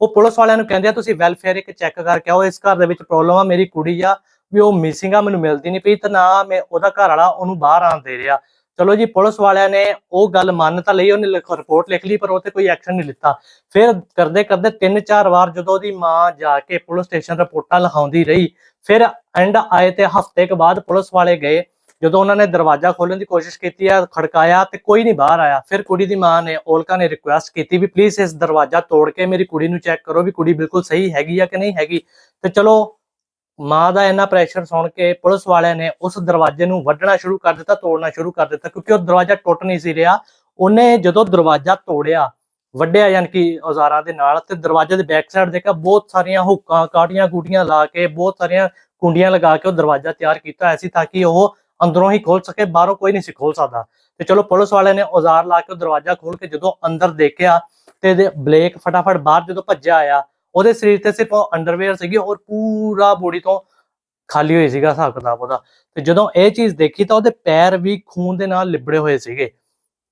A: ਉਹ ਪੁਲਿਸ ਵਾਲਿਆਂ ਨੂੰ ਕਹਿੰਦੇ ਆ, ਤੁਸੀਂ ਵੈਲਫੇਅਰ ਇੱਕ ਚੈੱਕ ਕਰਕੇ ਆਓ, ਇਸ ਘਰ ਦੇ ਵਿੱਚ ਪ੍ਰੋਬਲਮ ਆ, ਮੇਰੀ ਕੁੜੀ ਆ, ਵੀ ਉਹ ਮਿਸਿੰਗ ਆ, ਮੈਨੂੰ ਮਿਲਦੀ ਨਹੀਂ ਪਈ, ਤਾਂ ਨਾ ਮੈਂ ਉਹਦਾ ਘਰ ਵਾਲਾ ਉਹਨੂੰ ਬਾਹਰ ਆਣ ਦੇ ਰਿਹਾ। ਚਲੋ ਜੀ, ਪੁਲਿਸ ਵਾਲਿਆਂ ਨੇ ਉਹ ਗੱਲ ਮੰਨ ਤਾਂ ਲਈ, ਉਹਨੇ ਰਿਪੋਰਟ ਲਿਖ ਲਈ, ਪਰ ਉਹ ਤੇ ਕੋਈ ਐਕਸ਼ਨ ਨਹੀਂ ਲਿੱਤਾ। ਫਿਰ ਕਰਦੇ ਕਰਦੇ ਤਿੰਨ ਚਾਰ ਵਾਰ ਜਦੋਂ ਉਹਦੀ ਮਾਂ ਜਾ ਕੇ ਪੁਲਿਸ ਸਟੇਸ਼ਨ ਰਿਪੋਰਟਾਂ ਲਿਖਾਉਂਦੀ ਰਹੀ ਫਿਰ ਐਂਡ ਆਏ ਤੇ ਹਫ਼ਤੇ ਕੁ ਬਾਅਦ ਪੁਲਿਸ ਵਾਲੇ ਗਏ। ਜਦੋਂ ਉਹਨਾਂ ਨੇ ਦਰਵਾਜ਼ਾ ਖੋਲਣ ਦੀ ਕੋਸ਼ਿਸ਼ ਕੀਤੀ ਆ ਖੜਕਾਇਆ ਤੇ ਕੋਈ ਨਹੀਂ ਬਾਹਰ ਆਇਆ। ਫਿਰ ਕੁੜੀ ਦੀ ਮਾਂ ਨੇ, ਔਲਕਾ ਨੇ ਰਿਕੁਐਸਟ ਕੀਤੀ ਵੀ ਪਲੀਜ਼ ਇਸ ਦਰਵਾਜ਼ਾ ਤੋੜ ਕੇ ਮੇਰੀ ਕੁੜੀ ਨੂੰ ਚੈੱਕ ਕਰੋ ਵੀ ਕੁੜੀ ਬਿਲਕੁਲ ਸਹੀ ਹੈਗੀ ਆ ਕਿ ਨਹੀਂ ਹੈਗੀ। ਤੇ ਚਲੋ, ਮਾਂ ਦਾ ਇੰਨਾ ਪ੍ਰੈਸ਼ਰ ਸੁਣ ਕੇ ਪੁਲਿਸ ਵਾਲਿਆਂ ਨੇ ਉਸ ਦਰਵਾਜ਼ੇ ਨੂੰ ਵੱਢਣਾ ਸ਼ੁਰੂ ਕਰ ਦਿੱਤਾ, ਤੋੜਨਾ ਸ਼ੁਰੂ ਕਰ ਦਿੱਤਾ, ਕਿਉਂਕਿ ਉਹ ਦਰਵਾਜ਼ਾ ਟੁੱਟ ਨਹੀਂ ਸੀ ਰਿਹਾ। ਉਹਨੇ ਜਦੋਂ ਦਰਵਾਜ਼ਾ ਤੋੜਿਆ ਵੱਡਿਆ ਯਾਨੀ ਕਿ ਔਜ਼ਾਰਾਂ ਦੇ ਨਾਲ ਤੇ ਦਰਵਾਜ਼ੇ ਦੇ ਬੈਕ ਸਾਈਡ ਦੇਖਿਆ ਬਹੁਤ ਸਾਰੀਆਂ ਹੁੱਕਾਂ ਕਾਟੀਆਂ ਕੂਟੀਆਂ ਲਾ ਕੇ, ਬਹੁਤ ਸਾਰੀਆਂ ਕੁੰਡੀਆਂ ਲਗਾ ਕੇ ਉਹ ਦਰਵਾਜ਼ਾ ਤਿਆਰ ਕੀਤਾ ਹੋਇਆ ਸੀ ਤਾਂ ਕਿ ਉਹ ਅੰਦਰੋਂ ਹੀ ਖੋਲ ਸਕੇ, ਬਾਹਰੋਂ ਕੋਈ ਨਹੀਂ ਸੀ ਖੋਲ ਸਕਦਾ। ਤੇ ਚਲੋ ਪੁਲਿਸ ਵਾਲਿਆਂ ਨੇ ਔਜ਼ਾਰ ਲਾ ਕੇ ਉਹ ਦਰਵਾਜ਼ਾ ਖੋਲ ਕੇ ਜਦੋਂ ਅੰਦਰ ਦੇਖਿਆ ਤੇ ਇਹਦੇ ਬਲੇਕ ਫਟਾਫਟ ਬਾਹਰ ਜਦੋਂ ਭੱਜਿਆ ਆਇਆ, ਉਹਦੇ ਸਰੀਰ ਤੇ ਸਿਰਫ ਅੰਡਰਵੇਅਰ ਸੀਗੀ, ਔਰ ਪੂਰਾ ਬੋਡੀ ਤੋਂ ਖਾਲੀ ਹੋਈ ਸੀਗਾ ਹਿਸਾਬ ਕਿਤਾਬ ਉਹਦਾ। ਤੇ ਜਦੋਂ ਇਹ ਚੀਜ਼ ਦੇਖੀ ਤਾਂ ਉਹਦੇ ਪੈਰ ਵੀ ਖੂਨ ਦੇ ਨਾਲ ਲਿਬੜੇ ਹੋਏ ਸੀਗੇ।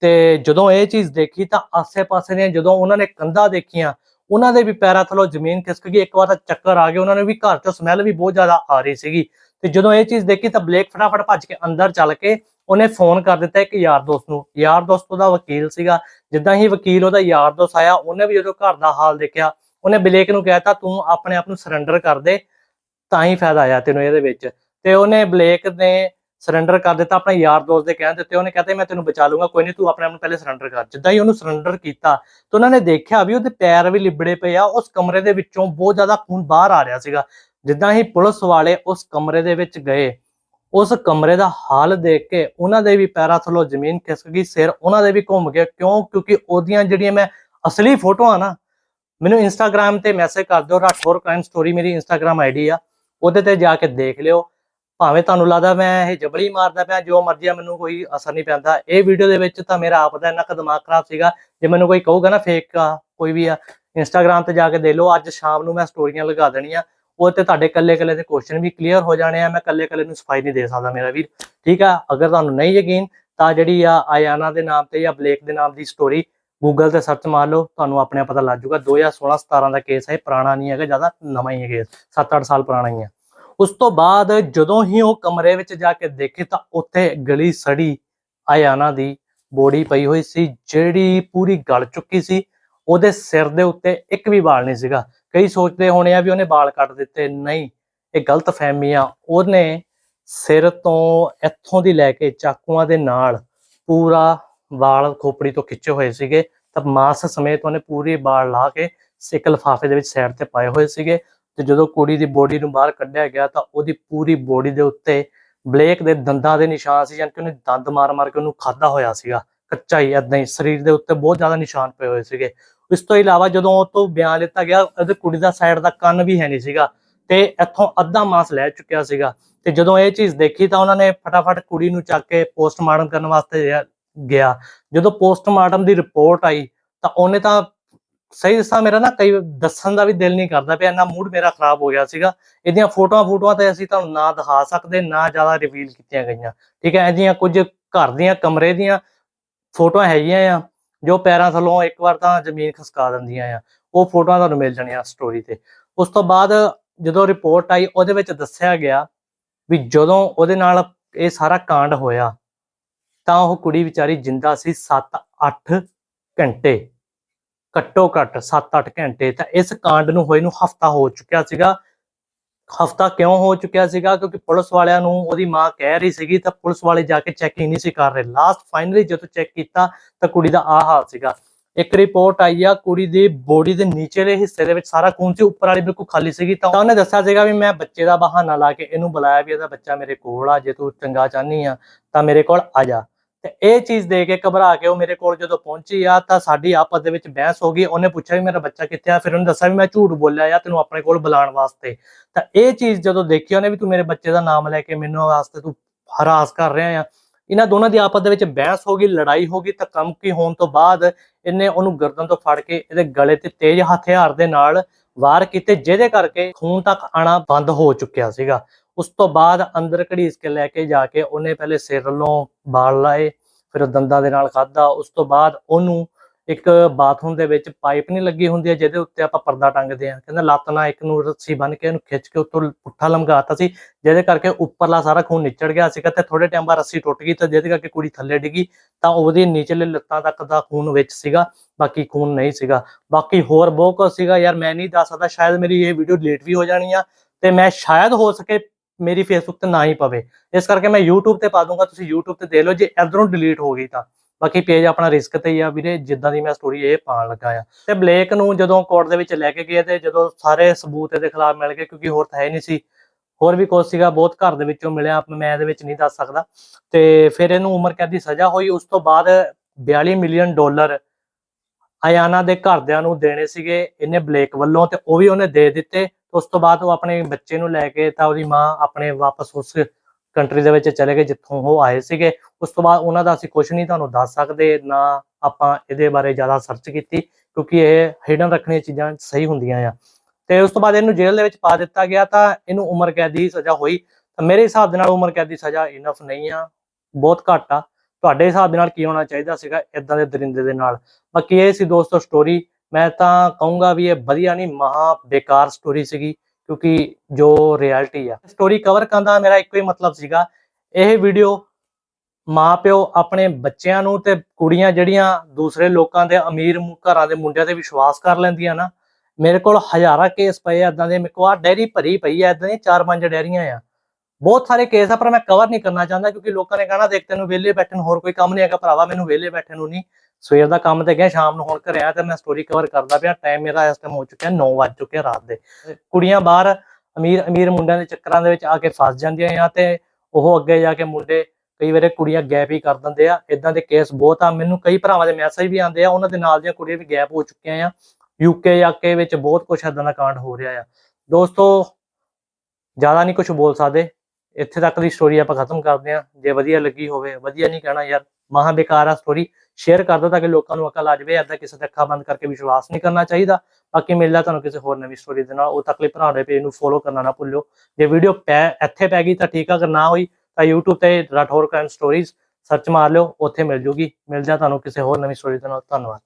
A: ਤੇ ਜਦੋਂ ਇਹ ਚੀਜ਼ ਦੇਖੀ ਤਾਂ ਆਸੇ-ਪਾਸੇ ਨੇ ਜਦੋਂ ਉਹਨਾਂ ਨੇ ਕੰਧਾਂ ਦੇਖੀਆਂ, ਉਹਨਾਂ ਦੇ ਵੀ ਪੈਰਾਂ ਥੱਲੋਂ ਜ਼ਮੀਨ ਖਿਸਕ ਗਈ। ਇੱਕ ਵਾਰ ਤਾਂ ਚੱਕਰ ਆ ਗਏ ਉਹਨਾਂ ਨੂੰ ਵੀ ਘਰ ਤੋਂ ਸਮੈਲ ਵੀ ਬਹੁਤ ਜ਼ਿਆਦਾ ਆ ਰਹੀ ਸੀਗੀ। ਤੇ ਜਦੋਂ ਇਹ ਚੀਜ਼ ਦੇਖੀ ਤਾਂ ਬਲੇਕ ਫਟਾਫਟ ਭੱਜ ਕੇ ਅੰਦਰ ਚੱਲ ਕੇ ਉਹਨੇ ਫੋਨ ਕਰ ਦਿੱਤਾ ਇੱਕ ਯਾਰ ਦੋਸਤ ਨੂੰ। ਯਾਰ ਦੋਸਤ ਉਹਦਾ ਵਕੀਲ ਸੀਗਾ। ਜਿੱਦਾਂ ਹੀ ਵਕੀਲ ਉਹਦਾ ਯਾਰ ਦੋਸਤ ਆਇਆ, ਉਹਨੇ ਵੀ ਜਦੋਂ ਘਰ ਦਾ ਹਾਲ ਦੇਖਿਆ। ਉਹਨੇ ਬਲੇਕ ਨੂੰ ਕਹਿਤਾ ਤੂੰ ਆਪਣੇ ਆਪ ਨੂੰ ਸਰੈਂਡਰ ਕਰ ਦੇ, ਤਾਂ ਹੀ ਫਾਇਦਾ ਆਇਆ ਤੈਨੂੰ ਇਹਦੇ ਵਿੱਚ। ਤੇ ਉਹਨੇ ਬਲੇਕ ਨੇ ਸਰੈਂਡਰ ਕਰ ਦਿੱਤਾ, ਆਪਣੇ ਯਾਰ ਦੋਸਤ ਦੇ ਕਹਿਣ ਦਿੱਤੇ ਉਹਨੇ ਕਹਤੇ ਮੈਂ ਤੈਨੂੰ ਬਚਾ ਲੂੰਗਾ ਕੋਈ ਨਹੀਂ ਤੂੰ ਆਪਣੇ ਆਪ ਨੂੰ ਪਹਿਲੇ ਸਰੈਂਡਰ ਕਰ। ਜਿੱਦਾਂ ਹੀ ਉਹਨੂੰ ਸਰੈਂਡਰ ਕੀਤਾ, ਤੇ ਉਹਨਾਂ ਨੇ ਦੇਖਿਆ ਵੀ ਉਹਦੇ ਪੈਰ ਵੀ ਲਿਬੜੇ ਪਏ ਆ, ਉਸ ਕਮਰੇ ਦੇ ਵਿੱਚੋਂ ਬਹੁਤ ਜ਼ਿਆਦਾ ਖੂਨ ਬਾਹਰ ਆ ਰਿਹਾ ਸੀਗਾ। ਜਿੱਦਾਂ ਹੀ ਪੁਲਿਸ ਵਾਲੇ ਉਸ ਕਮਰੇ ਦੇ ਵਿੱਚ ਗਏ, ਉਸ ਕਮਰੇ ਦਾ ਹਾਲ ਦੇਖ ਕੇ ਉਹਨਾਂ ਦੇ ਵੀ ਪੈਰਾਂ ਥੱਲੋਂ ਜ਼ਮੀਨ ਖਿਸਕ ਗਈ, ਸਿਰ ਉਹਨਾਂ ਦੇ ਵੀ ਘੁੰਮ ਗਿਆ ਕਿਉਂ? ਕਿਉਂਕਿ ਉਹਦੀਆਂ ਜਿਹੜੀਆਂ ਮੈਂ ਅਸਲੀ ਫੋਟੋਆਂ ਨਾ, ਮੈਨੂੰ ਇੰਸਟਾਗ੍ਰam ਤੇ ਮੈਸੇਜ ਕਰ ਦਿਓ ਰਾਠੌਰ ਕ੍ਰਾਈਮ ਸਟੋਰੀ ਮੇਰੀ ਇੰਸਟਾਗ੍ਰam ਆਈਡੀ ਆ, ਉਹਦੇ ਤੇ ਜਾ ਕੇ ਦੇਖ ਲਿਓ। ਭਾਵੇਂ ਤੁਹਾਨੂੰ ਲੱਗਦਾ ਮੈਂ ਇਹ ਜਬਲੀ ਮਾਰਦਾ ਪਿਆ, ਜੋ ਮਰਜ਼ੀ ਆ, ਮੈਨੂੰ ਕੋਈ ਅਸਰ ਨਹੀਂ ਪੈਂਦਾ। ਇਹ ਵੀਡੀਓ ਦੇ ਵਿੱਚ ਤਾਂ ਮੇਰਾ ਆਪ ਦਾ ਇੰਨਾ ਕੁ ਦਿਮਾਗ ਖਰਾਬ ਸੀਗਾ, ਜੇ ਮੈਨੂੰ ਕੋਈ ਕਹੂਗਾ ਨਾ ਫੇਕ ਆ, ਕੋਈ ਵੀ ਆ ਇੰਸਟਾਗ੍ਰam ਤੇ ਜਾ ਕੇ ਦੇ ਲਓ, ਅੱਜ ਸ਼ਾਮ ਨੂੰ ਮੈਂ ਸਟੋਰੀਆਂ ਲਗਾ ਦੇਣੀਆਂ ਉਹ ਤੇ ਤੁਹਾਡੇ ਕੱਲੇ ਕੱਲੇ ਦੇ ਕੁਐਸਚਨ ਵੀ ਕਲੀਅਰ ਹੋ ਜਾਣੇ ਆ, ਮੈਂ ਕੱਲੇ ਕੱਲੇ ਨੂੰ ਸਫ਼ਾਈ ਨਹੀਂ ਦੇ ਸਕਦਾ ਮੇਰਾ ਵੀਰ। ਠੀਕ ਆ? ਅਗਰ ਤੁਹਾਨੂੰ ਨਹੀਂ ਯਕੀਨ, ਤਾਂ ਜਿਹੜੀ ਆ ਆਇਆਨਾ ਦੇ ਨਾਮ ਤੇ ਜਾਂ ਬਲੇਕ ਦੇ ਨਾਮ ਦੀ ਸਟੋਰੀ ਗੂਗਲ ਤੇ ਸਰਚ ਮਾਰ ਲਓ, ਤੁਹਾਨੂੰ ਆਪਣੇ ਪਤਾ ਲੱਗ ਜਾਊਗਾ 2016 17 ਦਾ ਕੇਸ ਹੈ, ਇਹ ਪੁਰਾਣਾ ਨਹੀਂ ਹੈਗਾ, ਜ਼ਿਆਦਾ ਨਵਾਂ ਹੀ ਹੈ ਕੇਸ 7-8 ਸਾਲ ਪੁਰਾਣਾ ਹੀ ਹੈ। ਉਸ ਤੋਂ ਬਾਅਦ ਜਦੋਂ ਹੀ ਉਹ ਕਮਰੇ ਵਿੱਚ ਜਾ ਕੇ ਦੇਖੇ ਤਾਂ ਉੱਥੇ ਗਲੀ ਸੜੀ ਆਇਆਨਾ ਦੀ ਬੋਡੀ ਪਈ ਹੋਈ ਸੀ, ਜਿਹੜੀ ਪੂਰੀ ਗਲ ਚੁੱਕੀ ਸੀ। ਉਹਦੇ ਸਿਰ ਦੇ ਉੱਤੇ ਇੱਕ ਵੀ ਵਾਲ ਨਹੀਂ ਸੀਗਾ। ਕਈ ਸੋਚਦੇ ਹੋਣੇ ਆ ਵੀ ਉਹਨੇ ਵਾਲ ਕੱਟ ਦਿੱਤੇ। ਨਹੀਂ, ਇਹ ਗਲਤ ਫਹਿਮੀ ਆ। ਉਹਨੇ ਸਿਰ ਤੋਂ ਇੱਥੋਂ ਦੀ ਲੈ ਕੇ ਚਾਕੂਆਂ ਦੇ ਨਾਲ ਪੂਰਾ ਵਾਲ ਖੋਪੜੀ ਤੋਂ ਖਿੱਚੇ ਹੋਏ ਸੀਗੇ। ਤਾਂ ਮਾਸ ਸਮੇਤ ਉਹਨੇ ਪੂਰੀ ਵਾਲ ਲਾ ਕੇ ਇੱਕ ਲਿਫਾਫੇ ਦੇ ਵਿੱਚ ਸਾਈਡ ਤੇ ਪਾਏ ਹੋਏ ਸੀਗੇ। ਤੇ ਜਦੋਂ ਕੁੜੀ ਦੀ ਬੋਡੀ ਨੂੰ ਬਾਹਰ ਕੱਢਿਆ ਗਿਆ ਤਾਂ ਉਹਦੀ ਪੂਰੀ ਬੋਡੀ ਦੇ ਉੱਤੇ ਬਲੇਕ ਦੇ ਦੰਦਾਂ ਦੇ ਨਿਸ਼ਾਨ ਸੀ ਯਾਨੀ ਕਿ ਉਹਨੇ ਦੰਦ ਮਾਰ-ਮਾਰ ਕੇ ਉਹਨੂੰ ਖਾਦਾ ਹੋਇਆ ਸੀਗਾ, ਕੱਚਾ ਹੀ ਏਦਾਂ ਹੀ, ਸਰੀਰ ਦੇ ਉੱਤੇ ਬਹੁਤ ਜ਼ਿਆਦਾ ਨਿਸ਼ਾਨ ਪਏ ਹੋਏ ਸੀਗੇ। ਇਸ ਤੋਂ ਇਲਾਵਾ ਜਦੋਂ ਉਹ ਤੋਂ ਬਿਆਨ ਲਿੱਤਾ ਗਿਆ, ਉਹਦੇ ਕੁੜੀ ਦਾ ਸਾਈਡ ਦਾ ਕੰਨ ਵੀ ਹੈ ਨਹੀਂ ਸੀਗਾ ਤੇ ਇੱਥੋਂ ਅੱਧਾ ਮਾਸ ਲੈ ਚੁੱਕਿਆ ਸੀਗਾ। ਤੇ ਜਦੋਂ ਇਹ ਚੀਜ਼ ਦੇਖੀ ਤਾਂ ਉਹਨਾਂ ਨੇ ਫਟਾਫਟ ਕੁੜੀ ਨੂੰ ਚੱਕ ਕੇ ਪੋਸਟਮਾਰਟਮ ਕਰਨ ਵਾਸਤੇ ਗਿਆ। ਜਦੋਂ ਪੋਸਟਮਾਰਟਮ ਦੀ ਰਿਪੋਰਟ ਆਈ ਤਾਂ ਉਹਨੇ ਤਾਂ ਸਹੀ ਦੱਸਾਂ, ਮੇਰਾ ਨਾ ਕਈ ਦੱਸਣ ਦਾ ਵੀ ਦਿਲ ਨਹੀਂ ਕਰਦਾ ਪਿਆ, ਇੰਨਾ ਮੂਡ ਮੇਰਾ ਖਰਾਬ ਹੋ ਗਿਆ ਸੀਗਾ। ਇਹਦੀਆਂ ਫੋਟੋਆਂ ਫੋਟੋਆਂ ਤੇ ਅਸੀਂ ਤੁਹਾਨੂੰ ਨਾ ਦਿਖਾ ਸਕਦੇ, ਨਾ ਜ਼ਿਆਦਾ ਰਿਵੀਲ ਕੀਤੀਆਂ ਗਈਆਂ। ਠੀਕ ਹੈ ਇਹਦੀਆਂ ਕੁਝ ਘਰ ਦੀਆਂ, ਕਮਰੇ ਦੀਆਂ ਫੋਟੋਆਂ ਹੈਗੀਆਂ ਆ, ਜੋ ਪੈਰਾਂ ਥੱਲੋਂ ਇੱਕ ਵਾਰ ਤਾਂ ਜ਼ਮੀਨ ਖਸਕਾ ਦਿੰਦੀਆਂ ਆ। ਉਹ ਫੋਟੋਆਂ ਤੁਹਾਨੂੰ ਮਿਲ ਜਾਣੀਆਂ ਸਟੋਰੀ ਤੇ। ਉਸ ਤੋਂ ਬਾਅਦ ਜਦੋਂ ਰਿਪੋਰਟ ਆਈ, ਉਹਦੇ ਵਿੱਚ ਦੱਸਿਆ ਗਿਆ ਵੀ ਜਦੋਂ ਉਹਦੇ ਨਾਲ ਇਹ ਸਾਰਾ ਕਾਂਡ ਹੋਇਆ, ਤਾਂ ਉਹ ਕੁੜੀ ਵਿਚਾਰੀ ਜਿੰਦਾ ਸੀ 7-8 ਘੰਟੇ। ਘੱਟੋ ਘੱਟ 7-8 ਘੰਟੇ ਤਾਂ ਇਸ ਕਾਂਡ ਨੂੰ ਹੋਏ ਨੂੰ ਹਫਤਾ ਹੋ ਚੁੱਕਿਆ ਸੀਗਾ। ਹਫਤਾ ਕਿਉਂ ਹੋ ਚੁੱਕਿਆ ਸੀਗਾ? ਕਿਉਂਕਿ ਪੁਲਿਸ ਵਾਲਿਆਂ ਨੂੰ ਉਹਦੀ ਮਾਂ ਕਹਿ ਰਹੀ ਸੀਗੀ ਤਾਂ ਪੁਲਿਸ ਵਾਲੇ ਜਾ ਕੇ ਚੈਕਿੰਗ ਨਹੀਂ ਸੀ ਕਰ ਰਹੇ। ਲਾਸਟ ਫਾਈਨਲੀ ਜਦੋਂ ਚੈੱਕ ਕੀਤਾ ਤਾਂ ਕੁੜੀ ਦਾ ਆਹ ਹਾਲ ਸੀਗਾ। ਇੱਕ ਰਿਪੋਰਟ ਆਈ ਆ, ਕੁੜੀ ਦੀ ਬੋਡੀ ਦੇ ਨੀਚੇਲੇ ਹਿੱਸੇ ਦੇ ਵਿੱਚ ਸਾਰਾ ਖੂਨ ਸੀ, ਉੱਪਰ ਵਾਲੀ ਬਿਲਕੁਲ ਖਾਲੀ ਸੀਗੀ ਤਾਂ ਉਹਨੇ ਦੱਸਿਆ ਸੀਗਾ ਵੀ ਮੈਂ ਬੱਚੇ ਦਾ ਬਹਾਨਾ ਲਾ ਕੇ ਇਹਨੂੰ ਬੁਲਾਇਆ ਵੀ ਇਹਦਾ ਬੱਚਾ ਮੇਰੇ ਕੋਲ ਆ, ਜੇ ਤੂੰ ਚੰਗਾ ਚਾਹਨੀ ਆ ਤਾਂ ਮੇਰੇ ਕੋਲ ਆ ਜਾ। ਤੇ ਇਹ ਚੀਜ਼ ਦੇ ਕੇ ਘਬਰਾ ਕੇ ਉਹ ਮੇਰੇ ਕੋਲ ਜਦੋਂ ਪਹੁੰਚੀ ਆ, ਤਾਂ ਸਾਡੀ ਆਪਸ ਦੇ ਵਿੱਚ ਬਹਿਸ ਹੋ ਗਈ। ਉਹਨੇ ਪੁੱਛਿਆ ਵੀ ਮੇਰਾ ਬੱਚਾ ਕਿੱਥੇ ਆ? ਫਿਰ ਉਹਨੇ ਦੱਸਿਆ ਵੀ ਮੈਂ ਝੂਠ ਬੋਲਿਆ ਆ, ਤੈਨੂੰ ਆਪਣੇ ਕੋਲ ਬੁਲਾਉਣ ਵਾਸਤੇ। ਤਾਂ ਇਹ ਚੀਜ਼ ਜਦੋਂ ਦੇਖੀ ਉਹਨੇ ਵੀ ਤੂੰ ਮੇਰੇ ਬੱਚੇ ਦਾ ਨਾਮ ਲੈ ਕੇ ਮੈਨੂੰ ਵਾਸਤੇ ਤੂੰ ਹਰਾਸ ਕਰ ਰਿਹਾ ਆ। ਇਹਨਾਂ ਦੋਨਾਂ ਦੀ ਆਪਸ ਦੇ ਵਿੱਚ ਬਹਿਸ ਹੋ ਗਈ, ਲੜਾਈ ਹੋ ਗਈ, ਤਾਂ ਕੰਮ ਹੋਣ ਤੋਂ ਬਾਅਦ ਇਹਨੇ ਉਹਨੂੰ ਗਰਦਨ ਤੋਂ ਫੜ ਕੇ ਇਹਦੇ ਗਲੇ ਤੇ ਤੇਜ਼ ਹਥਿਆਰ ਦੇ ਨਾਲ ਵਾਰ ਕੀਤੇ, ਜਿਹਦੇ ਕਰਕੇ ਖੂਨ ਤੱਕ ਆਣਾ ਬੰਦ ਹੋ ਚੁੱਕਿਆ ਸੀਗਾ। ਉਸ ਤੋਂ ਬਾਅਦ ਅੰਦਰ ਘੜੀਸ ਕੇ ਲੈ ਕੇ ਜਾ ਕੇ ਉਹਨੇ ਪਹਿਲੇ ਸਿਰ ਵੱਲੋਂ ਬਾਲ ਲਾਏ, ਫਿਰ ਉਹ ਦੰਦਾਂ ਦੇ ਨਾਲ ਖਾਦਾ ਉਸ ਤੋਂ ਬਾਅਦ ਉਹਨੂੰ ਇੱਕ ਬਾਥਰੂਮ ਦੇ ਵਿੱਚ ਪਾਈਪ ਨਹੀਂ ਲੱਗੀ ਹੁੰਦੀ ਹੈ, ਜਿਹਦੇ ਉੱਤੇ ਆਪਾਂ ਪਰਦਾ ਟੰਗਦੇ ਆ ਕਹਿੰਦਾ ਲੱਤ ਨਾਲ ਇੱਕ ਨੂੰ ਰੱਸੀ ਬੰਨ ਕੇ ਉਹਨੂੰ ਖਿੱਚ ਕੇ ਉੱਤੋਂ ਪੁੱਠਾ ਲਮਕਾਤਾ ਸੀ, ਜਿਹਦੇ ਕਰਕੇ ਉੱਪਰਲਾ ਸਾਰਾ ਖੂਨ ਨਿਚੜ ਗਿਆ ਸੀਗਾ ਤੇ ਥੋੜੇ ਟਾਈਮ ਬਾਅਦ ਰੱਸੀ ਟੁੱਟ ਗਈ ਤਾਂ ਜਿਹਦੇ ਕਰਕੇ ਕੁੜੀ ਥੱਲੇ ਡਿੱਗੀ, ਤਾਂ ਉਹਦੇ ਨੀਚਲੇ ਲੱਤਾਂ ਤੱਕ ਦਾ ਖੂਨ ਵਿੱਚ ਸੀਗਾ, ਬਾਕੀ ਖੂਨ ਨਹੀਂ ਸੀਗਾ। ਬਾਕੀ ਹੋਰ ਬਹੁਤ ਕੁਝ ਸੀਗਾ, ਯਾਰ ਮੈਂ ਨਹੀਂ ਦੱਸ ਸਕਦਾ, ਸ਼ਾਇਦ ਮੇਰੀ ਇਹ ਵੀਡੀਓ ਲੇਟ ਵੀ ਹੋ ਜਾਣੀ ਆ, ਤੇ ਮੈਂ ਸ਼ਾਇਦ ਹੋ ਸਕੇ ਮੇਰੀ ਫੇਸਬੁੱਕ ਤੇ ਨਾ ਹੀ ਪਵੇ। ਇਸ ਕਰਕੇ ਮੈਂ YouTube ਤੇ ਪਾ ਦੂੰਗਾ, ਤੁਸੀਂ YouTube ਤੇ ਦੇਖ ਲਓ, ਜੇ ਇਧਰੋਂ ਡਿਲੀਟ ਹੋ ਗਈ ਤਾਂ। ਬਾਕੀ ਪੇਜ ਆਪਣਾ ਰਿਸਕ ਤੇ ਹੀ ਆ ਵੀਰੇ, ਜਿੱਦਾਂ ਦੀ ਮੈਂ ਸਟੋਰੀ ਇਹ ਪਾਣ ਲੱਗਾ ਆ। ਤੇ ਬਲੇਕ ਨੂੰ ਜਦੋਂ ਕੋਰਟ ਦੇ ਵਿੱਚ ਲੈ ਕੇ ਗਏ ਤੇ ਜਦੋਂ ਸਾਰੇ ਸਬੂਤ ਇਹਦੇ ਖਿਲਾਫ ਮਿਲ ਗਏ, ਕਿਉਂਕਿ ਹੋਰ ਤਾਂ ਹੈ ਨਹੀਂ ਸੀ। ਹੋਰ ਵੀ ਕੁਝ ਸੀਗਾ, ਬਹੁਤ ਘਰ ਦੇ ਵਿੱਚੋਂ ਮਿਲਿਆ, ਮੈਂ ਇਹਦੇ ਵਿੱਚ ਨਹੀਂ ਦੱਸ ਸਕਦਾ। ਤੇ ਫਿਰ ਇਹਨੂੰ ਉਮਰ ਕੈਦ ਦੀ ਸਜ਼ਾ ਹੋਈ, ਉਸ ਤੋਂ ਬਾਅਦ 42 ਮਿਲੀਅਨ ਡਾਲਰ ਆਯਾਨਾ ਦੇ ਘਰਦਿਆਂ ਨੂੰ ਦੇਣੇ ਸੀਗੇ, ਇਹਨੇ ਬਲੇਕ ਵੱਲੋਂ ਤੇ ਉਹ ਵੀ ਉਹਨੇ ਦੇ ਦਿੱਤੇ। ਉਸ ਤੋਂ ਬਾਅਦ ਉਹ ਆਪਣੇ ਬੱਚੇ ਨੂੰ ਲੈ ਕੇ ਤਾਂ ਉਹਦੀ ਮਾਂ ਆਪਣੇ ਵਾਪਸ ਉਸ ਕੰਟਰੀ ਦੇ ਵਿੱਚ ਚਲੇ ਗਏ ਜਿੱਥੋਂ ਉਹ ਆਏ ਸੀਗੇ। ਉਸ ਤੋਂ ਬਾਅਦ ਉਹਨਾਂ ਦਾ ਅਸੀਂ ਕੁਝ ਨਹੀਂ ਤੁਹਾਨੂੰ ਦੱਸ ਸਕਦੇ, ਨਾ ਆਪਾਂ ਇਹਦੇ ਬਾਰੇ ਜ਼ਿਆਦਾ ਸਰਚ ਕੀਤੀ, ਕਿਉਂਕਿ ਇਹ ਹਿਡਨ ਰੱਖਣੀਆਂ ਚੀਜ਼ਾਂ ਸਹੀ ਹੁੰਦੀਆਂ ਆ। ਤੇ ਉਸ ਤੋਂ ਬਾਅਦ ਇਹਨੂੰ ਜੇਲ੍ਹ ਦੇ ਵਿੱਚ ਪਾ ਦਿੱਤਾ ਗਿਆ ਤਾਂ ਇਹਨੂੰ ਉਮਰ ਕੈਦ ਦੀ ਸਜ਼ਾ ਹੋਈ। ਤਾਂ ਮੇਰੇ ਹਿਸਾਬ ਦੇ ਨਾਲ ਉਮਰ ਕੈਦ ਦੀ ਸਜ਼ਾ ਇਨਫ ਨਹੀਂ ਆ, ਬਹੁਤ ਘੱਟ ਆ। ਤੁਹਾਡੇ ਹਿਸਾਬ ਦੇ ਨਾਲ ਕੀ ਹੋਣਾ ਚਾਹੀਦਾ ਸੀਗਾ ਇਦਾਂ ਦੇ ਦਰਿੰਦੇ ਦੇ ਨਾਲ। ਬਾਕੀ ਇਹ ਸੀ ਦੋਸਤੋ ਸਟੋਰੀ ਮੈਂ ਤਾਂ ਕਹੂੰਗਾ ਵੀ ਇਹ ਵਧੀਆ ਨਹੀਂ, ਮਹਾ ਬੇਕਾਰ ਸਟੋਰੀ ਸੀਗੀ, ਕਿਉਂਕਿ ਜੋ ਰਿਐਲਿਟੀ ਆ। ਸਟੋਰੀ ਕਵਰ ਕਰਨ ਦਾ ਮੇਰਾ ਇੱਕੋ ਹੀ ਮਤਲਬ ਸੀਗਾ, ਇਹ ਵੀਡੀਓ ਮਾਪਿਓ ਆਪਣੇ ਬੱਚਿਆਂ ਨੂੰ ਤੇ ਕੁੜੀਆਂ ਜਿਹੜੀਆਂ ਦੂਸਰੇ ਲੋਕਾਂ ਦੇ ਅਮੀਰ ਘਰਾਂ ਦੇ ਮੁੰਡਿਆਂ ਤੇ ਵਿਸ਼ਵਾਸ ਕਰ ਲੈਂਦੀਆਂ ਨਾ, ਮੇਰੇ ਕੋਲ ਹਜ਼ਾਰਾਂ ਕੇਸ ਪਏ ਆ ਦੇ, ਮੇਰੇ ਕੋਲ ਆ ਡੈਰੀ ਭਰੀ ਪਈ ਆ ਇਦਾਂ ਦੀਆਂ ਚਾਰ ਪੰਜ ਡੈਰੀਆਂ ਆ। ਬਹੁਤ ਸਾਰੇ ਕੇਸ ਆ ਪਰ ਮੈਂ ਕਵਰ ਨਹੀਂ ਕਰਨਾ ਚਾਹੁੰਦਾ, ਕਿਉਂਕਿ ਲੋਕਾਂ ਨੇ ਕਹਣਾ, ਦੇਖ ਤੈਨੂੰ ਵਿਹਲੇ ਬੈਠਣ ਹੋਰ ਕੋਈ ਕੰਮ ਨਹੀਂ ਹੈਗਾ, ਭਰਾਵਾ, ਮੈਨੂੰ ਵਿਹਲੇ ਬੈਠਣ ਨੂੰ ਨਹੀਂ। ਸਵੇਰ ਦਾ ਕੰਮ ਤੇ ਗਿਆ ਸ਼ਾਮ ਨੂੰ ਹੁਣ ਘਰੇ ਆਇਆ ਤੇ ਮੈਂ ਸਟੋਰੀ ਕਵਰ ਕਰਦਾ ਪਿਆ। ਟਾਈਮ ਮੇਰਾ ਇਸ ਟਾਈਮ ਹੋ ਚੁੱਕਿਆ 9 ਵੱਜ ਚੁੱਕੇ ਰਾਤ ਦੇ। ਕੁੜੀਆਂ ਬਾਹਰ ਅਮੀਰ ਅਮੀਰ ਮੁੰਡਿਆਂ ਦੇ ਚੱਕਰਾਂ ਦੇ ਵਿੱਚ ਆ ਕੇ ਫਸ ਜਾਂਦੀਆਂ ਆ ਤੇ ਉਹ ਅੱਗੇ ਜਾ ਕੇ ਮੁੰਡੇ ਕਈ ਵਾਰੇ ਕੁੜੀਆਂ ਗੈਪ ਹੀ ਕਰ ਦਿੰਦੇ ਆ। ਇਦਾਂ ਦੇ ਕੇਸ ਬਹੁਤ ਆ। ਮੈਨੂੰ ਕਈ ਭਰਾਵਾਂ ਦੇ ਮੈਸੇਜ ਵੀ ਆਉਂਦੇ ਆ। ਉਹਨਾਂ ਦੇ ਨਾਲ ਦੀਆਂ ਕੁੜੀਆਂ ਵੀ ਗੈਪ ਹੋ ਚੁੱਕੀਆਂ ਆ। ਯੂਕੇ ਜਾਂ ਕੇ ਵਿੱਚ ਬਹੁਤ ਕੁਝ ਇਦਾਂ ਦਾ ਕਾਂਡ ਹੋ ਰਿਹਾ ਆ। ਦੋਸਤੋ ਜ਼ਿਆਦਾ ਨਹੀਂ ਕੁਝ ਬੋਲ ਸਕਦੇ। ਇੱਥੇ ਤੱਕ ਦੀ ਸਟੋਰੀ ਆਪਾਂ ਖਤਮ ਕਰਦੇ ਆ। ਜੇ ਵਧੀਆ ਲੱਗੀ ਹੋਵੇ ਵਧੀਆ ਨਹੀਂ ਕਹਿਣਾ ਯਾਰ ਮਹਾ ਬੇਕਾਰ ਆ ਸਟੋਰੀ ਸ਼ੇਅਰ ਕਰ ਦਿਓ ਤਾਂ ਕਿ ਲੋਕਾਂ ਨੂੰ ਅਕਲ ਆ ਜਾਵੇ, ਏਦਾਂ ਕਿਸੇ ਤੇ ਅੱਖਾਂ ਬੰਦ ਕਰਕੇ ਵਿਸ਼ਵਾਸ ਨਹੀਂ ਕਰਨਾ ਚਾਹੀਦਾ। ਬਾਕੀ ਮਿਲਦਾ ਤੁਹਾਨੂੰ ਕਿਸੇ ਹੋਰ ਨਵੀਂ ਸਟੋਰੀ ਦੇ ਨਾਲ। ਉਹ ਤੱਕ ਲਈ ਭਰਾ ਦੇ ਪੇਜ ਨੂੰ ਫੋਲੋ ਕਰਨਾ ਨਾ ਭੁੱਲਿਓ। ਜੇ ਵੀਡੀਓ ਪੈ, ਇੱਥੇ ਪੈ ਗਈ ਤਾਂ ਠੀਕ ਆ, ਅਗਰ ਨਾ ਹੋਈ ਤਾਂ YouTube ਤੇ ਰਾਠੌਰ ਕ੍ਰਾਈਮ ਸਟੋਰੀਜ਼ ਸਰਚ ਮਾਰ ਲਿਓ, ਉੱਥੇ ਮਿਲ ਜੂਗੀ। ਮਿਲ ਜਾ ਤੁਹਾਨੂੰ ਕਿਸੇ ਹੋਰ ਨਵੀਂ ਸਟੋਰੀ ਦੇ ਨਾਲ। ਧੰਨਵਾਦ।